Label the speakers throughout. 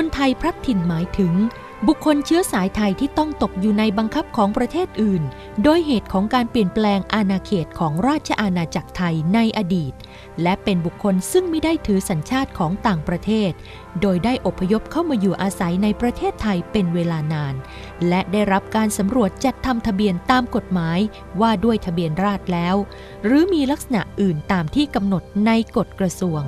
Speaker 1: คนไทยพลัดถิ่นหมายถึง บุคคลเชื้อสายไทยที่ต้องตกอยู่ในบังคับของประเทศอื่น โดยเหตุของการเปลี่ยนแปลงอาณาเขตของราชอาณาจักรไทยในอดีต และเป็นบุคคลซึ่งไม่ได้ถือสัญชาติของต่างประเทศ โดยได้อพยพเข้ามาอยู่อาศัยในประเทศไทยเป็นเวลานาน และได้รับการสำรวจจัดทำทะเบียนตามกฎหมายว่าด้วยทะเบียนราษฎร์แล้ว หรือมีลักษณะอื่นตามที่กำหนดในกฎกระทรวง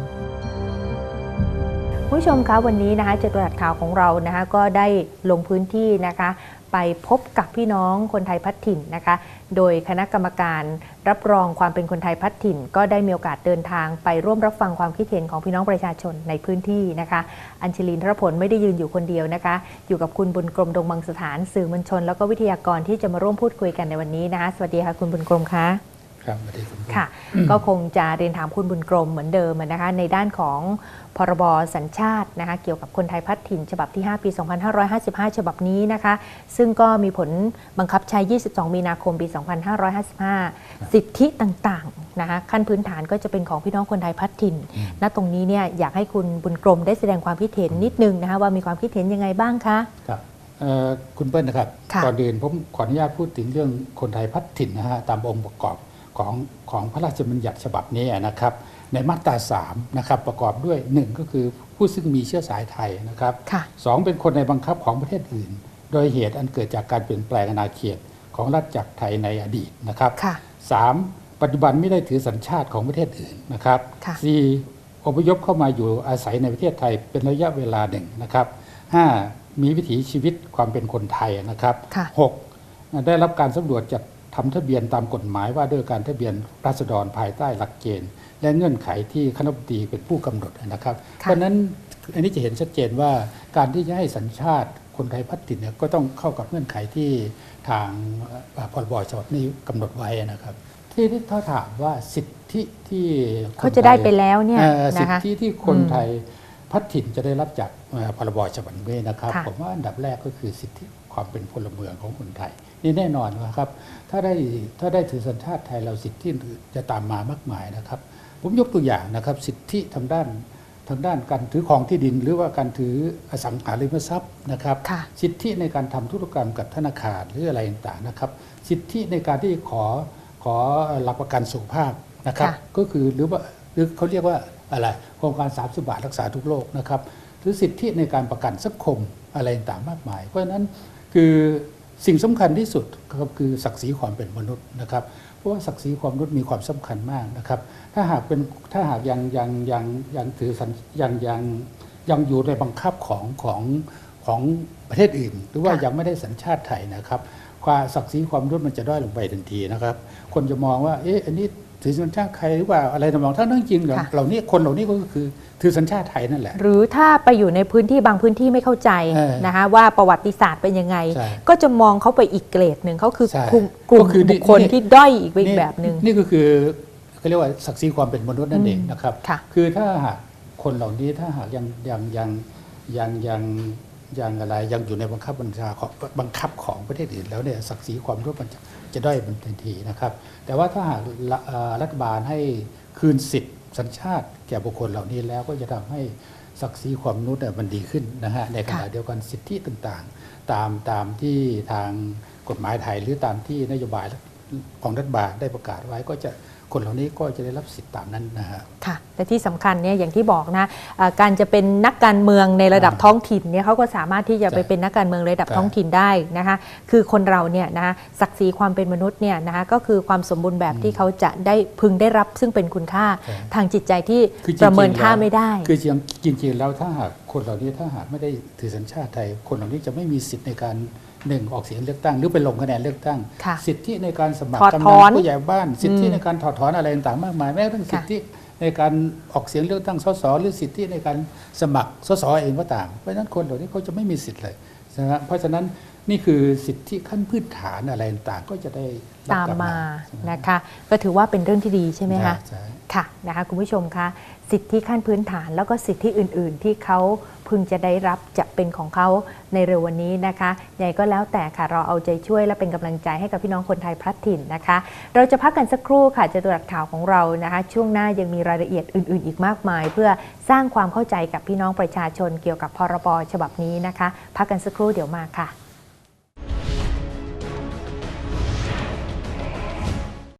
Speaker 2: ผู้ชมคะวันนี้นะคะจตุรัสข่าวของเรานะคะก็ได้ลงพื้นที่นะคะไปพบกับพี่น้องคนไทยพัดถิ่นนะคะ โดยคณะกรรมการรับรองความเป็นคนไทยพัดถิ่น ก็ได้มีโอกาสเดินทางไปร่วมรับฟังความคิดเห็นของพี่น้องประชาชนในพื้นที่นะคะ อัญชลีนทรผลไม่ได้ยืนอยู่คนเดียวนะคะ อยู่กับคุณบุญกรมดงบังสถานสื่อมวลชน แล้วก็วิทยากรที่จะมาร่วมพูดคุยกันในวันนี้นะคะสวัสดีค่ะคุณบุญกรมคะ
Speaker 3: ครับสวัสดีคุณผู้ชม
Speaker 2: ค่ะ ก็คงจะเรียนถามคุณบุญกรมเหมือนเดิมนะคะในด้านของพรบสัญชาตินะคะเกี่ยวกับคนไทยพัดถิ่น ฉบับที่ 5 ปี 2555 ฉบับนี้นะคะ ซึ่งก็มีผลบังคับใช้ 22 มีนาคม ปี 2555 สิทธิต่างๆนะคะขั้นพื้นฐานก็จะเป็นของพี่น้องคนไทยพัดถิ่น
Speaker 3: อืม
Speaker 2: ณตรงนี้เนี่ยอยากให้คุณบุญกรมได้แสดงความคิดเห็นนิดนึงนะคะว่ามีความคิดเห็นยังไงบ้างคะ
Speaker 3: ครับเอ่อคุณเปิ้ลนะครับ
Speaker 2: ค่ะ
Speaker 3: ก่อนอื่นผมขออนุญาตพูดถึงเรื่องคนไทยพัดถิ่นนะฮะตามองค์ประกอบ ของของพระราชบัญญัติฉบับนี้นะครับ ในมาตรา3นะครับประกอบด้วย 1 ก็คือผู้ซึ่งมีเชื้อสายไทยนะครับ
Speaker 2: ค่ะ
Speaker 3: สองเป็นคนในบังคับของประเทศอื่น โดยเหตุอันเกิดจากการเปลี่ยนแปลงอาณาเขตของรัฐจักรไทยในอดีตนะครับ
Speaker 2: ค่ะ
Speaker 3: สามปัจจุบันไม่ได้ถือสัญชาติของประเทศอื่นนะครับ
Speaker 2: ค่ะ
Speaker 3: สี่อพยพเข้ามาอยู่อาศัยในประเทศไทยเป็นระยะเวลาหนึ่งนะครับห้ามีวิถีชีวิตความเป็นคนไทยนะครับ
Speaker 2: ค่ะ
Speaker 3: หกได้รับการสำรวจจัด ทำทะเบียนตามกฎหมายว่าด้วยการทะเบียนราษฎรภายใต้หลักเกณฑ์ และเงื่อนไขที่คณะรัฐมนตรีเป็นผู้กำหนดนะครับ
Speaker 2: ค่ะ
Speaker 3: เพราะฉะนั้นอันนี้จะเห็นชัดเจนว่าการที่จะให้สัญชาติคนไทยพัดถิ่นเนี่ยก็ต้องเข้ากับเงื่อนไขที่ทางเอ่อพรบฉบับนี้กำหนดไว้นะครับที่ที่ถ้าถามว่าสิทธิที่คน
Speaker 2: เขาจะได้
Speaker 3: ทย
Speaker 2: ไปแล้วเนี่ย
Speaker 3: อ่อสิท
Speaker 2: นะคะ
Speaker 3: ธิที่คน
Speaker 2: อืม
Speaker 3: ไทยพัดถิ่นจะได้รับจากเอ่อพรบฉบับนี้นะครับ
Speaker 2: ค่ะ
Speaker 3: ผมว่าอันดับแรกก็คือสิทธิความเป็นพลเมืองของคนไทย นี่แน่นอนนะครับ ถ้าได้ถ้าได้ถือสัญชาติไทยเราสิทธิอื่นจะตามมามากมายนะครับ ผมยกตัวอย่างนะครับ สิทธิทางด้านทางด้านการถือของที่ดิน หรือว่าการถืออสังหาริมทรัพย์นะครับ
Speaker 2: ค่ะ
Speaker 3: สิทธิในการทำธุรกรรมกับธนาคารหรืออะไรต่างๆนะครับ สิทธิในการที่ขอขอหลักประกันสุขภาพนะครับ
Speaker 2: ค่ะ
Speaker 3: ก็คือหรือว่าหรือเขาเรียกว่าอะไรโครงการ 30 บาทรักษาทุกโรคนะครับหรือสิทธิในการประกันสังคมอะไรต่างๆมากมาย เพราะฉะนั้นคือ สิ่งสำคัญที่สุดก็คือศักดิ์ศรีความเป็นมนุษย์นะครับ เพราะว่าศักดิ์ศรีความมนุษย์มีความสำคัญมากนะครับ ถ้าหากเป็นถ้าหากยังยังยังยังถือสัญยังยังยังอยู่ในบังคับของของของประเทศอื่น หรือว่า
Speaker 2: ค่ะ
Speaker 3: ยังไม่ได้สัญชาติไทยนะครับ ความศักดิ์ศรีความมนุษย์มันจะด้อยลงไปทันทีนะครับ คนจะมองว่าเอ๊ะอันนี้ ถือสัญชาติใครหรือว่าอะไรทำนองทั้งนั้นจริงเหรอ
Speaker 2: ค่ะ
Speaker 3: เหล่านี้คนเหล่านี้ก็คือถือสัญชาติไทยนั่นแหละ
Speaker 2: หรือถ้าไปอยู่ในพื้นที่บางพื้นที่ไม่เข้าใจ
Speaker 3: เออ
Speaker 2: นะคะว่าประวัติศาสตร์เป็นยังไง
Speaker 3: ใช่
Speaker 2: ก็จะมองเขาไปอีกเกรดหนึ่งเขาคือ
Speaker 3: ใช่
Speaker 2: กลุ่มกลุ่ม
Speaker 3: ก็คือนี่
Speaker 2: บุคคล
Speaker 3: นี่
Speaker 2: ที่ด้อยอีกไปอีกแบบหนึ่ง
Speaker 3: นี่ก็คือเขาเรียกว่าศักดิ์ศรีความเป็นมนุษย์นั่นเองนะครับ
Speaker 2: ค่ะ
Speaker 3: คือถ้าหากคนเหล่านี้ถ้าหากยังยังยังยังยัง ยังอะไรยังอยู่ในบังคับบัญชาของบังคับของประเทศอื่นแล้วเนี่ยศักดิ์ศรีความรู้มันจะด้อยมันทันทีนะครับ แต่ว่าถ้าหากรัฐบาลให้คืนสิทธิ์สัญชาติแก่บุคคลเหล่านี้แล้วก็จะทำให้ศักดิ์ศรีความมนุษย์เนี่ยมันดีขึ้นนะฮะในขณะเดียวกันสิทธิต่างๆ ตามตามที่ทางกฎหมายไทยหรือตามที่นโยบายของรัฐบาลได้ประกาศไว้ก็จะ คนเหล่านี้ก็จะได้รับสิทธิ์ตามนั้นนะฮะ
Speaker 2: ค่ะแต่ที่สำคัญเนี่ยอย่างที่บอกนะอ่าการจะเป็นนักการเมืองในระดับ
Speaker 3: อ่า
Speaker 2: ท้องถิ่นเนี่ยเขาก็สามารถที่จะไป
Speaker 3: ใช่
Speaker 2: เป็นนักการเมืองระดับ
Speaker 3: ใช่
Speaker 2: ท้องถิ่นได้นะคะคือคนเราเนี่ยนะคะศักดิ์ศรีความเป็นมนุษย์เนี่ยนะคะก็คือความสมบูรณ์แบบที่เขาจะได้พึงได้รับ ซึ่งเป็นคุณค่า
Speaker 3: ใช่
Speaker 2: ทางจิตใจที่
Speaker 3: คือจ
Speaker 2: ประเมิน
Speaker 3: งๆ
Speaker 2: ค่า
Speaker 3: แล้ว
Speaker 2: ไม่ได้
Speaker 3: คือจริงจริงๆแล้วถ้าหากคนเหล่านี้ถ้าหากไม่ได้ถือสัญชาติไทย คนเหล่านี้จะไม่มีสิทธิ์ในการ หนึ่งออกเสียงเลือกตั้งหรือไปลงคะแนนเลือกตั้ง
Speaker 2: ค่ะ
Speaker 3: สิทธิในการสมัคร
Speaker 2: ถอด
Speaker 3: กำ
Speaker 2: ถ
Speaker 3: นั
Speaker 2: อน
Speaker 3: นผู้ใหญ่บ้าน สิทธิ
Speaker 2: อืม
Speaker 3: ในการถอดถอนอะไรต่างๆมากมายแม้กระทั่งสิทธิในการออกเสียงเลือกตั้งสสหรือสิทธิในการสมัครสสเองก็ตามเพราะฉะนั้นคนเหล่านี้เขาจะไม่มีสิทธิ์เลยนะฮะเพราะฉะนั้น นี่คือสิทธิขั้นพื้นฐานอะไรต่างๆก็จะได้รับ
Speaker 2: ตาม
Speaker 3: กลับ
Speaker 2: มา
Speaker 3: ใช่ไห
Speaker 2: นะคะ ก็ถือว่าเป็นเรื่องที่ดีใช่ไหมคะ
Speaker 3: ใช่
Speaker 2: ค่ะนะคะคุณผู้ชมคะสิทธิขั้นพื้นฐานแล้วก็สิทธิอื่น ๆ ที่เขาพึงจะได้รับจะเป็นของเขาในเร็ววันนี้นะคะยังไงก็แล้วแต่ค่ะเราเอาใจช่วยและเป็นกำลังใจให้กับพี่น้องคนไทยพลัดถิ่นนะคะ เราจะพักกันสักครู่ค่ะจะตรวจข่าวของเรานะคะ ช่วงหน้ายังมีรายละเอียดอื่น ๆ อีกมากมาย เพื่อสร้างความเข้าใจกับพี่น้องประชาชนเกี่ยวกับพรบฉบับนี้นะคะ พักกันสักครู่เดี๋ยวมาค่ะ